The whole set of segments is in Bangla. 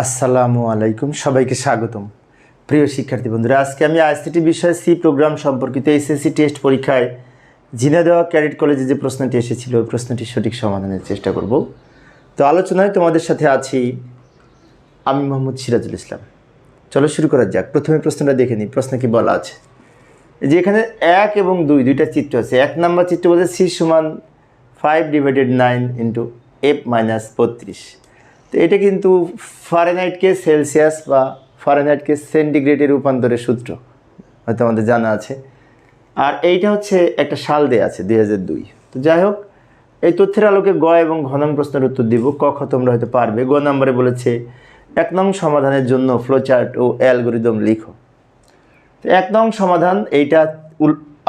আসসালামু আলাইকুম, সবাইকে স্বাগতম। প্রিয় শিক্ষার্থী বন্ধুরা, আজকে আমি আইসিটি বিষয়ে সি প্রোগ্রাম সম্পর্কিত এসএসসি টেস্ট পরীক্ষায় ঝিনাইদহ ক্যাডেট কলেজে যে প্রশ্নটি এসেছিল, ওই প্রশ্নটির সঠিক সমাধানের চেষ্টা করব। তো আলোচনায় তোমাদের সাথে আছি আমি মোহাম্মদ সিরাজুল ইসলাম। চলো শুরু করা যাক। প্রথমে প্রশ্নটা দেখে নিই, প্রশ্ন কি বলা আছে? যে এখানে এক এবং দুই, দুইটা চিত্র আছে। এক নাম্বার চিত্র বলতে সি সমান five divided nine into F minus বত্রিশ। তো এটা কিন্তু ফারেনহাইটকে সেলসিয়াস বা ফারেনহাইটকে সেন্টিগ্রেডে রূপান্তরের সূত্র, হয়তো আমাদের জানা আছে। আর এইটা হচ্ছে একটা সাল দেয়া আছে, দুই হাজার দুই। তো যাই হোক, এই তথ্যের আলোকে গ এবং ঘনং প্রশ্নের উত্তর দিব। ক খ তোমরা হয়তো পারবে। গ নম্বরে বলেছে, এক নং সমাধানের জন্য ফ্লোচার্ট ও অ্যালগোরিদম লিখো। তো এক নং সমাধান, এইটা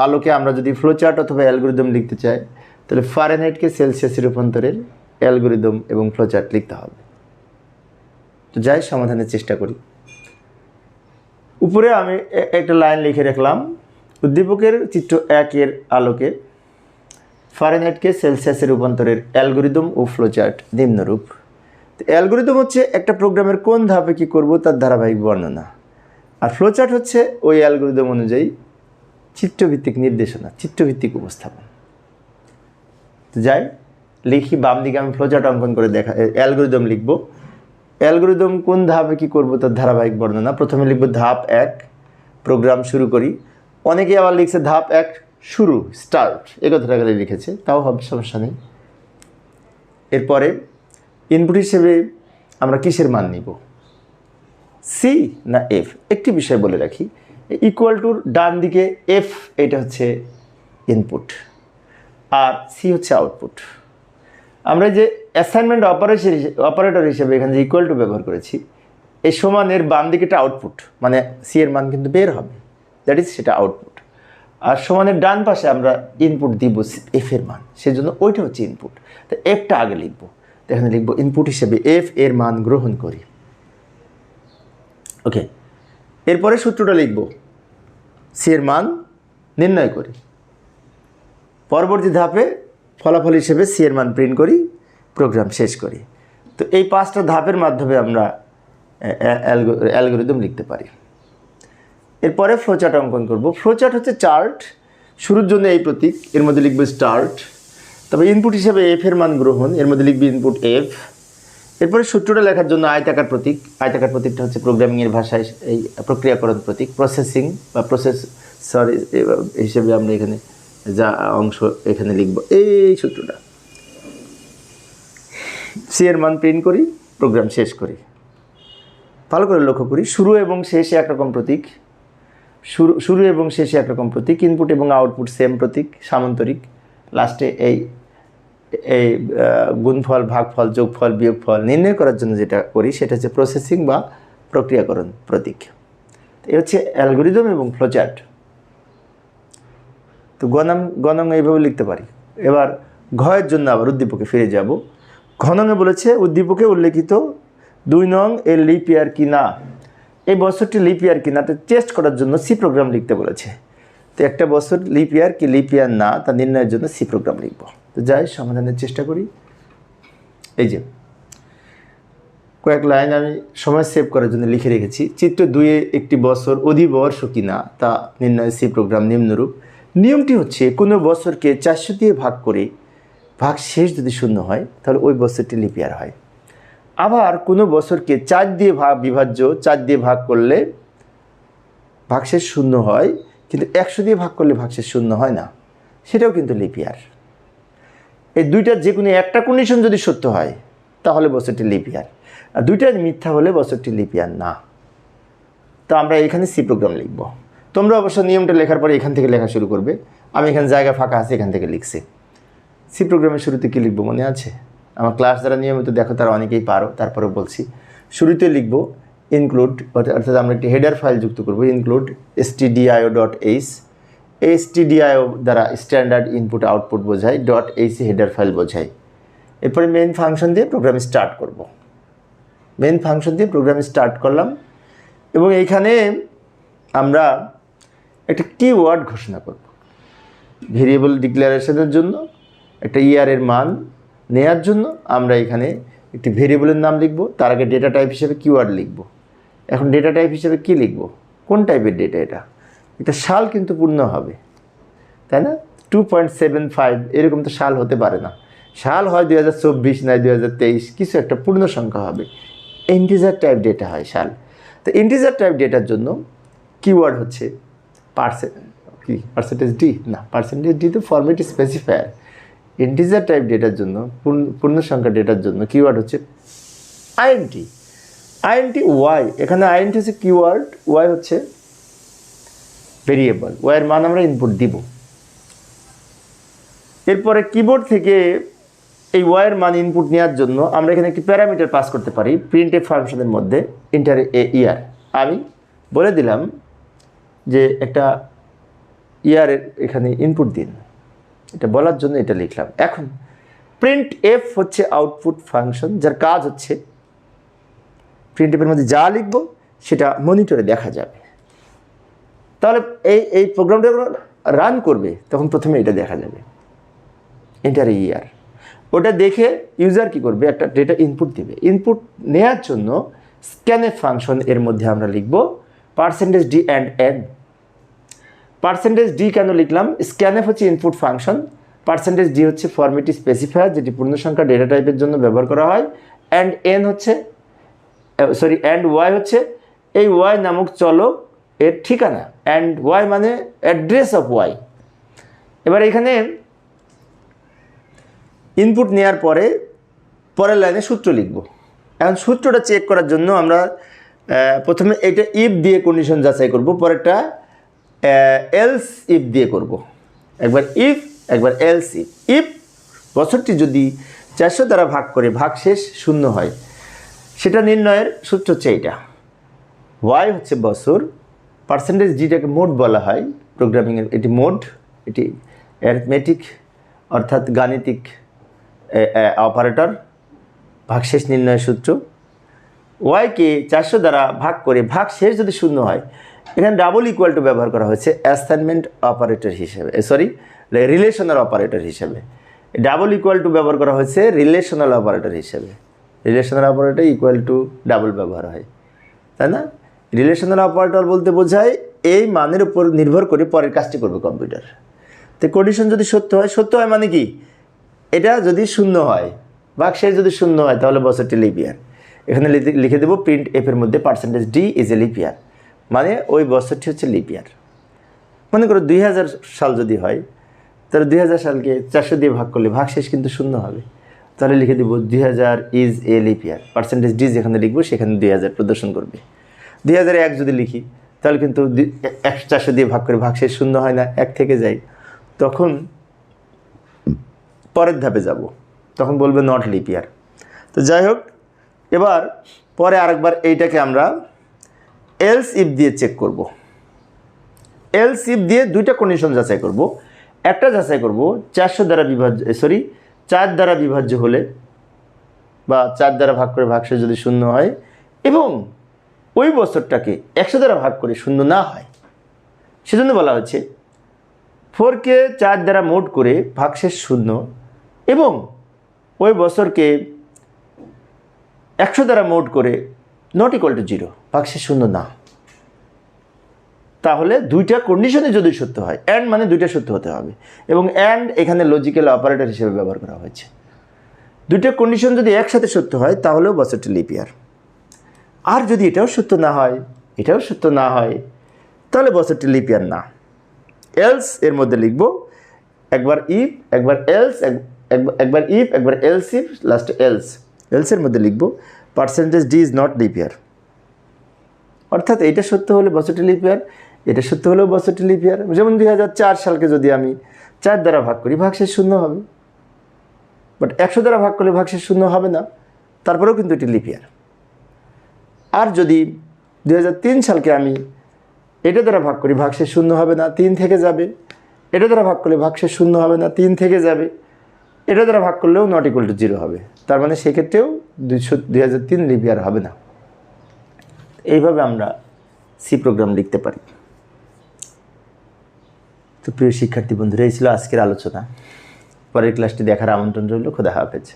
আলোকে আমরা যদি ফ্লোচার্ট অথবা অ্যালগোরিদম লিখতে চাই, তাহলে ফারেনহাইটকে সেলসিয়াসে রূপান্তরের অ্যালগোরিদম এবং ফ্লোচার্ট লিখতে হবে। তো যাই সমাধানের চেষ্টা করি। উপরে আমি একটা লাইন লিখে রাখলাম, উদ্দীপকের চিত্র একের আলোকে ফারেনহাইটকে সেলসিয়াসে রূপান্তরের অ্যালগোরিদম ও ফ্লোচার্ট নিম্নরূপ। তো অ্যালগোরিদম হচ্ছে একটা প্রোগ্রামের কোন ধাপে কী করব তার ধারাবাহিক বর্ণনা। আর ফ্লোচার্ট হচ্ছে ওই অ্যালগোরিদম অনুযায়ী চিত্রভিত্তিক নির্দেশনা, চিত্রভিত্তিক উপস্থাপন। তো যাই, লিখি বাম দিকে আমি ফ্লোচার্ট অঙ্কন করে দেখা, অ্যালগোরিদম লিখব। অ্যালগোরিদম কোন ধাপে কী করব তার ধারাবাহিক বর্ণনা? প্রথমে লিখব ধাপ এক, প্রোগ্রাম শুরু করি। অনেকে আবার লিখছে ধাপ এক, শুরু স্টার্ট এ কথাটা খালি লিখেছে, তাও হবে, সমস্যা নেই। এরপরে ইনপুট হিসেবে আমরা কিসের মান নিব? সি না এফ একটি বিষয় বলে রাখি ইকুয়াল টুর ডান দিকে এফ এটা হচ্ছে ইনপুট আর সি হচ্ছে আউটপুট আমরা যে অ্যাসাইনমেন্ট অপারেশন অপারেটর হিসেবে এখানে যে ইকুয়াল টু ব্যবহার করেছি, এই সমানের বাম দিকেটা আউটপুট মানে সি এর মান কিন্তু বের হবে। দ্যাট ইজ সেটা আউটপুট আর সমানের ডান পাশে আমরা ইনপুট দিব এফ এর মান, সেজন্য ওইটা হচ্ছে ইনপুট তো এফটা আগে লিখব। এখানে লিখব ইনপুট হিসেবে এফ এর মান গ্রহণ করি। ওকে, এরপরে সূত্রটা লিখব। সি এর মান নির্ণয় করি। পরবর্তী ধাপে ফলাফল হিসেবে সি এর মান প্রিন্ট করি প্রোগ্রাম শেষ করি। তো এই পাঁচটা ধাপের মাধ্যমে আমরা অ্যালগোরিদম লিখতে পারি। এরপরে ফ্লোচার্ট অঙ্কন করব। ফ্লোচার্ট হচ্ছে চার্ট শুরুর জন্য এই প্রতীক, এর মধ্যে লিখবে স্টার্ট তবে ইনপুট হিসেবে এফ এর মান গ্রহণ, এর মধ্যে লিখবে ইনপুট এফ এরপরে সূত্রটা লেখার জন্য আয়তাকার প্রতীক। আয়তাকার প্রতীকটা হচ্ছে প্রোগ্রামিংয়ের ভাষায় এই প্রক্রিয়াকরণ প্রতীক প্রসেসিং বা প্রসেস সরি হিসেবে আমরা এখানে অংশ এখানে লিখব। এই সূত্রটা। সি এর মান প্রিন্ট করি প্রোগ্রাম শেষ করি। ভালো করে লক্ষ্য করি, শুরু এবং শেষে একরকম প্রতীক। শুরু শুরু এবং শেষে একরকম প্রতীক ইনপুট এবং আউটপুট সেম প্রতীক, সামান্তরিক। লাস্টে এই এই গুণফল, ভাগফল, যোগফল, বিয়োগফল নির্ণয় করার জন্য যেটা করি, সেটা হচ্ছে প্রসেসিং বা প্রক্রিয়াকরণ প্রতীক। এ হচ্ছে অ্যালগোরিদম এবং ফ্লোচার্ট তো গণাম গণাঙ্গ এইভাবে লিখতে পারি। এবার ঘয়ের জন্য আবার উদ্দীপকে ফিরে যাব। ঘনঙে বলেছে, উদ্দীপকে উল্লেখিত দুই নং এ লিপ ইয়ার কি না। এই বছরটি লিপ ইয়ার কি না তো টেস্ট করার জন্য সি প্রোগ্রাম লিখতে বলেছে। তো একটা বছর লিপ ইয়ার কি, লিপ ইয়ার না, তা নির্ণয়ের জন্য সি প্রোগ্রাম লিখব। তো যাই, সমাধানের চেষ্টা করি। এই যে, কয়েক লাইন আমি সময় সেভ করার জন্য লিখে রেখেছি। চিত্র দুয়ে একটি বছর অধিবর্ষ কিনা তা নির্ণয় সি প্রোগ্রাম নিম্নরূপ। নিয়মটি হচ্ছে কোনো বছরকে চারশো দিয়ে ভাগ করে ভাগ শেষ যদি শূন্য হয়, তাহলে ওই বছরটি লিপিয়ার হয়। আবার কোনো বছরকে চার দিয়ে ভাগ বিভাজ্য, চার দিয়ে ভাগ করলে ভাগশেষ শূন্য হয়, কিন্তু একশো দিয়ে ভাগ করলে ভাগশেষ শূন্য হয় না। সেটাও কিন্তু লিপিয়ার এই দুইটার যে কোনো একটা কন্ডিশন যদি সত্য হয়, তাহলে বছরটি লিপিয়ার আর দুইটা মিথ্যা হলে বছরটি লিপিয়ার না। তো আমরা এখানে সি প্রোগ্রাম লিখব। তোমরা অবশ্য নিয়মটা লেখার পরে এখান থেকে লেখা শুরু করবে। আমি এখানে জায়গা ফাঁকা আছে, এখান থেকে লিখছি। সি প্রোগ্রামের শুরুতে কী লিখব মনে আছে? আমার ক্লাস যারা নিয়মিত দেখো, তারা অনেকেই পারো তারপরে বলছি। শুরুতে লিখব ইনক্লুড অর্থাৎ আমরা একটি হেডার ফাইল যুক্ত করব include S T DIO dot H S T DIO দ্বারা স্ট্যান্ডার্ড ইনপুট আউটপুট বোঝায় ডট এইচ হেডার ফাইল বোঝায়। এরপরে মেন ফাংশন দিয়ে প্রোগ্রাম স্টার্ট করব। মেন ফাংশন দিয়ে প্রোগ্রাম স্টার্ট করলাম এবং এইখানে আমরা একটা কিওয়ার্ড ঘোষণা করব। ভেরিয়েবল ডিক্লারেশনের জন্য, একটা ইয়ারের মান নেয়ার জন্য আমরা এখানে একটি ভেরিয়েবলের নাম লিখব, তার আগে ডেটা টাইপ হিসেবে কিওয়ার্ড লিখব। এখন ডেটা টাইপ হিসেবে কি লিখব? কোন টাইপের ডেটা এটা? এটা সাল কিন্তু পূর্ণ হবে, তাই না? টু পয়েন্ট সেভেন ফাইভ এরকম তো সাল হতে পারে না। সাল হয় দুই হাজার চব্বিশ, নয় দুই হাজার তেইশ, কিছু একটা পূর্ণ সংখ্যা হবে। ইন্টিজার টাইপ ডেটা হয় সাল। তো ইন্টিজার টাইপ ডেটার জন্য কিওয়ার্ড হচ্ছে কি? পার্সেন্টেজ ডি না পার্সেন্টেজ ডি তো ফর্মেট স্পেসিফায়ার ইন্টিজার টাইপ ডেটার জন্য, পূর্ণ- সংখ্যা ডেটার জন্য কিওয়ার্ড হচ্ছে আইএনটি আইএনটি ওয়াই এখানে আইএনটি হচ্ছে কিওয়ার্ড ওয়াই হচ্ছে ভেরিয়েবল ওয়াইয়ের মান আমরা ইনপুট দিব। এরপরে কিবোর্ড থেকে এই ওয়াইয়ের মান ইনপুট নেওয়ার জন্য আমরা এখানে একটি প্যারামিটার পাস করতে পারি প্রিন্ট এ ফাংশনের মধ্যে ইন্টার এ ইয়ার আমি বলে দিলাম যে একটা ইয়ারের এখানে ইনপুট দিন। এটা বলার জন্য এটা লিখলাম। এখন প্রিন্ট এফ হচ্ছে আউটপুট ফাংশন যার কাজ হচ্ছে প্রিন্ট এফের মধ্যে যা লিখব সেটা মনিটরে দেখা যাবে। তাহলে এই এই প্রোগ্রামটা রান করবে, তখন প্রথমে এটা দেখা যাবে। এন্টার ইয়ার ওটা দেখে ইউজার কি করবে? একটা ডেটা ইনপুট দেবে। ইনপুট নেওয়ার জন্য স্ক্যানের ফাংশন এর মধ্যে আমরা লিখব percentage D and N percentage D কেন লিখলাম? স্ক্যানএফ হচ্ছে ইনপুট ফাংশন পার্সেন্টেজ ডি হচ্ছে ফর্মেটি স্পেসিফায়ার যেটি পূর্ণ সংখ্যা ডেটা টাইপের জন্য ব্যবহার করা হয়। অ্যান্ড এন হচ্ছে সরি অ্যান্ড ওয়াই হচ্ছে, এই ওয়াই নামক চলক এর ঠিকানা। অ্যান্ড ওয়াই মানে অ্যাড্রেস অফ ওয়াই এবার এখানে ইনপুট নেওয়ার পরে পরের লাইনে সূত্র লিখব। এখন সূত্রটা চেক করার জন্য আমরা প্রথমে এটা ইফ দিয়ে কন্ডিশন যাচাই করব, পরেরটা এলস ইফ দিয়ে করব। একবার ইফ একবার এলস ইফ ইফ বছরটি যদি চারশো দ্বারা ভাগ করে ভাগ শেষ শূন্য হয়, সেটা নির্ণয়ের সূত্র হচ্ছে এইটা। ওয়াই হচ্ছে বছর পার্সেন্টেজ জিটাকে মোড বলা হয় প্রোগ্রামিংয়ের এটি মোড এটি অ্যারিথমেটিক অর্থাৎ গাণিতিক অপারেটর ভাগশেষ নির্ণয়ের সূত্র। ওয়াইকে চারশো দ্বারা ভাগ করে ভাগ শেষ যদি শূন্য হয়, এখানে ডাবল ইকুয়াল টু ব্যবহার করা হয়েছে অ্যাসাইনমেন্ট অপারেটর হিসেবে সরি রিলেশনাল অপারেটর হিসেবে। ডাবল ইকুয়াল টু ব্যবহার করা হয়েছে রিলেশনাল অপারেটর হিসেবে। Relational operator equal to double ব্যবহার হয়, তাই না? রিলেশনাল অপারেটর বলতে বোঝায় এই মানের উপর নির্ভর করে পরের কাজটি করবে কম্পিউটার তো কন্ডিশন যদি সত্য হয় সত্য হয় মানে কি? এটা যদি শূন্য হয় বাক্সের যদি শূন্য হয়, তাহলে বছরটি লিপিয়ার এখানে লিখে- দেবো প্রিন্ট এফের মধ্যে percentage D is a leap year মানে ওই বছরটি হচ্ছে লিপিয়ার মনে করো দুই হাজার সাল যদি হয়, তাহলে দুই হাজার সালকে চারশো দিয়ে ভাগ করলে ভাগ শেষ কিন্তু শূন্য হবে। তাহলে লিখে দিব, দুই is a leap year percentage D যেখানে লিখব, সেখানে দুই হাজার প্রদর্শন করবে। দুই এক যদি লিখি, তাহলে কিন্তু একশো চারশো দিয়ে ভাগ করে ভাগ শেষ শূন্য হয় না, এক থেকে যায়। তখন পরের ধাপে যাব। তখন বলবে নট লিপিয়ার তো যাই হোক এবার পরে আরেকবার এইটাকে আমরা এলস ইফ দিয়ে চেক করব। এলস ইফ দিয়ে দুইটা কন্ডিশন যাচাই করব। একটা যাচাই করব চারশো দ্বারা বিভাজ্য সরি চার দ্বারা বিভাজ্য হলে বা চার দ্বারা ভাগ করে ভাগশেষ যদি শূন্য হয় এবং ওই বছরটাকে একশো দ্বারা ভাগ করে শূন্য না হয়। সেজন্য বলা হচ্ছে ফোরকে চার দ্বারা মোট করে ভাগশেষ শূন্য এবং ওই বছরকে একশো দ্বারা মোট করে নট ইকুয়াল টু জিরো ভাগশেষ শূন্য না। তাহলে দুইটা কন্ডিশনে যদি সত্য হয় অ্যান্ড মানে দুইটা সত্য হতে হবে। এবং অ্যান্ড এখানে লজিক্যাল অপারেটর হিসেবে ব্যবহার করা হয়েছে। দুইটা কন্ডিশন যদি একসাথে সত্য হয়, তাহলেও বছরটি লিপিয়ার আর যদি এটাও সত্য না হয়, এটাও সত্য না হয়, তাহলে বছরটি লিপিয়ার না। এলস এর মধ্যে লিখব, একবার ইফ একবার এলস একবার ইফ একবার এলস ইফ লাস্ট এলস এলসের মধ্যে লিখব percentage D is not leap year অর্থাৎ এটা সত্য হলে বছরটি লিপিয়ার এটা সত্য হলেও বছরটি লিপিয়ার যেমন দুই হাজার চার সালকে যদি আমি চার দ্বারা ভাগ করি, ভাগশেষ শূন্য হবে। বাট একশো দ্বারা ভাগ করলে ভাগশেষ শূন্য হবে না, তারপরেও কিন্তু এটি লিপিয়ার আর যদি দু হাজার তিন সালকে আমি এটা দ্বারা ভাগ করি, ভাগশেষ শূন্য হবে না, তিন থেকে যাবে। এটা দ্বারা ভাগ করলে ভাগশেষ শূন্য হবে না, তিন থেকে যাবে। এটা দ্বারা ভাগ করলেও নট ইকুয়াল টু জিরো হবে। তার মানে সেক্ষেত্রেও দুইশো দুই হাজার তিন লিপিয়ার হবে না। এইভাবে আমরা সি প্রোগ্রাম লিখতে পারি। তো প্রিয় শিক্ষার্থী বন্ধুরা, এই ছিল আজকের আলোচনা। পরের ক্লাসটি দেখার আমন্ত্রণ রইল। খোদা হাফেজ।